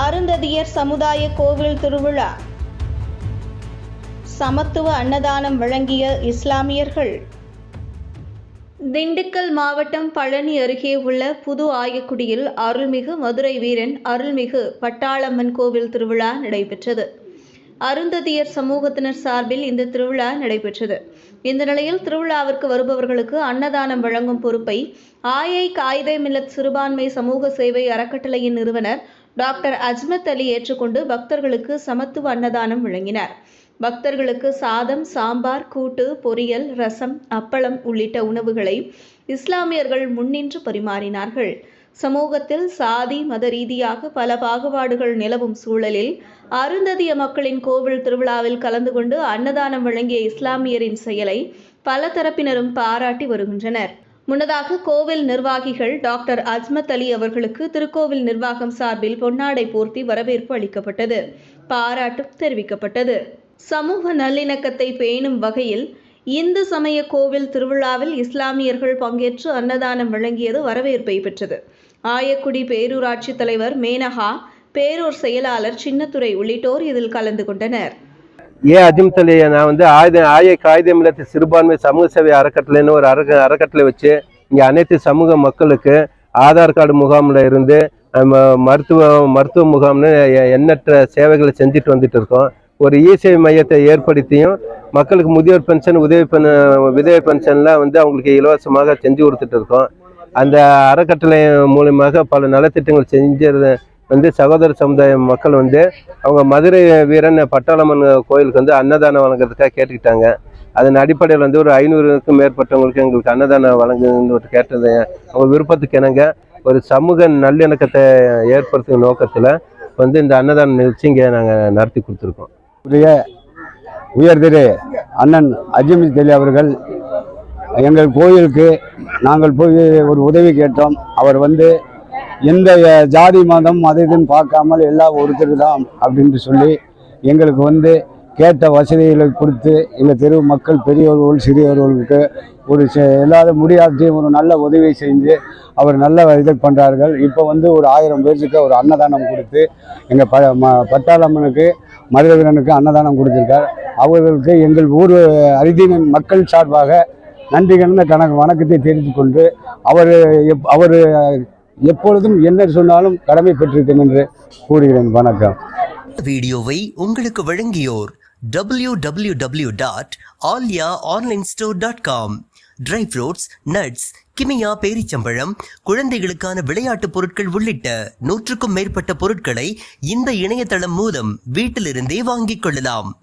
அருந்ததியர் சமுதாய கோவில் திருவிழா. சமத்துவ அன்னதானம் வழங்கிய இஸ்லாமியர்கள். திண்டுக்கல் மாவட்டம் பழனி அருகே உள்ள புது ஆயக்குடியில் அருள்மிகு மதுரை வீரன் அருள்மிகு பட்டாளம்மன் கோவில் திருவிழா நடைபெற்றது. அருந்ததியர் சமூகத்தினர் சார்பில் இந்த திருவிழா நடைபெற்றது. இந்த நிலையில் திருவிழாவிற்கு வருபவர்களுக்கு அன்னதானம் வழங்கும் பொறுப்பை ஆயை காயிதே மில்லத் சிறுபான்மை சமூக சேவை அறக்கட்டளையின் நிறுவனர் டாக்டர் அஜ்மத் அலி ஏற்றுக்கொண்டு பக்தர்களுக்கு சமத்துவ அன்னதானம் வழங்கினார். பக்தர்களுக்கு சாதம் சாம்பார் கூட்டு பொரியல் ரசம் அப்பளம் உள்ளிட்ட உணவுகளை இஸ்லாமியர்கள் முன்னின்று பரிமாறினார்கள். சமூகத்தில் சாதி மத ரீதியாக பல பாகுபாடுகள் நிலவும் சூழலில் அருந்ததிய மக்களின் கோவில் திருவிழாவில் கலந்து கொண்டு அன்னதானம் வழங்கிய இஸ்லாமியரின் செயலை பல தரப்பினரும் பாராட்டி வருகின்றனர். முன்னதாக கோவில் நிர்வாகிகள் டாக்டர் அஜ்மத் அலி அவர்களுக்கு திருக்கோவில் நிர்வாகம் சார்பில் பொன்னாடை போர்த்தி வரவேற்பு அளிக்கப்பட்டது. பாராட்டும் தெரிவிக்கப்பட்டது. சமூக நல்லிணக்கத்தை பேணும் வகையில் இந்து சமய கோவில் திருவிழாவில் இஸ்லாமியர்கள் பங்கேற்று அன்னதானம் வழங்கியது வரவேற்பை பெற்றது. ஆயக்குடி பேரூராட்சி தலைவர் மேனகா பேரூர் செயலாளர் சின்னத்துறை உள்ளிட்டோர் இதில் கலந்து கொண்டனர். ஏ அஜிம் நான் வந்து ஆயுத ஆய காகிதம் இல்லத்து சிறுபான்மை சமூக சேவை அறக்கட்டளைன்னு ஒரு அறக்க அறக்கட்டளை வச்சு இங்கே அனைத்து சமூக மக்களுக்கு ஆதார் கார்டு முகாமில் இருந்து மருத்துவ மருத்துவ முகாம்னு எண்ணற்ற சேவைகளை செஞ்சுட்டு வந்துட்டு இருக்கோம். ஒரு இசேவை மையத்தை ஏற்படுத்தியும் மக்களுக்கு முதியோர் பென்ஷன் உதவி பென் விதவை பென்ஷன்லாம் வந்து அவங்களுக்கு இலவசமாக செஞ்சு கொடுத்துட்டு இருக்கோம். அந்த அறக்கட்டளை மூலியமாக பல நலத்திட்டங்கள் செஞ்சது வந்து சகோதர சமுதாய மக்கள் வந்து அவங்க மதுரை வீரன் பட்டாளம்மன் கோயிலுக்கு வந்து அன்னதானம் வழங்குறதுக்காக கேட்டுக்கிட்டாங்க. அதன் அடிப்படையில் வந்து ஒரு ஐநூறுக்கும் மேற்பட்டவங்களுக்கு எங்களுக்கு அன்னதானம் வழங்குன்னு கேட்டது. அவங்க விருப்பத்துக்கு இணங்க ஒரு சமூக நல்லிணக்கத்தை ஏற்படுத்தும் நோக்கத்தில் வந்து இந்த அன்னதான நிகழ்ச்சி இங்கே நாங்கள் நடத்தி கொடுத்துருக்கோம். உடைய உயர் திரு அண்ணன் அஜிமி தெலி அவர்கள் எங்கள் கோயிலுக்கு நாங்கள் போய் ஒரு உதவி கேட்டோம். அவர் வந்து எந்த ஜாதி மதம் அது இதுன்னு பார்க்காமல் எல்லாம் ஒருத்தர் தான் அப்படின்ட்டு சொல்லி எங்களுக்கு வந்து கேட்ட வசதிகளை கொடுத்து எங்கள் தெரு மக்கள் பெரியவர்கள் சிறியவர்களுக்கு ஒரு செ- எல்லாத முடியாதையும் ஒரு நல்ல உதவி செஞ்சு அவர் நல்ல இது பண்ணுறார்கள் இப்போ வந்து ஒரு ஆயிரம் பேருக்கு ஒரு அன்னதானம் கொடுத்து எங்கள் ப ம பட்டாளம்மனுக்கு மருதவீரனுக்கு அன்னதானம் கொடுத்துருக்கார். அவர்களுக்கு எங்கள் ஊர் அரிதீன மக்கள் சார்பாக நன்றி கலந்த கணக்கு வணக்கத்தை தெரிந்து கொண்டு அவர் எப் அவர் எப்பொழுதும் என்ன சொன்னாலும் கடமை பெற்றிருக்கேன் என்று கூறுகிறேன். வணக்கம். வீடியோவை உங்களுக்கு வழங்கியோர் W W W dot Alya online store dot com dry fruits nuts Kimia பேரிச்சம்பழம் குழந்தைகளுக்கான விளையாட்டுப் பொருட்கள் உள்ளிட்ட நூற்றுக்கும் மேற்பட்ட பொருட்களை இந்த இணையதளம் மூலம் வீட்டிலிருந்தே வாங்கிக் கொள்ளலாம்.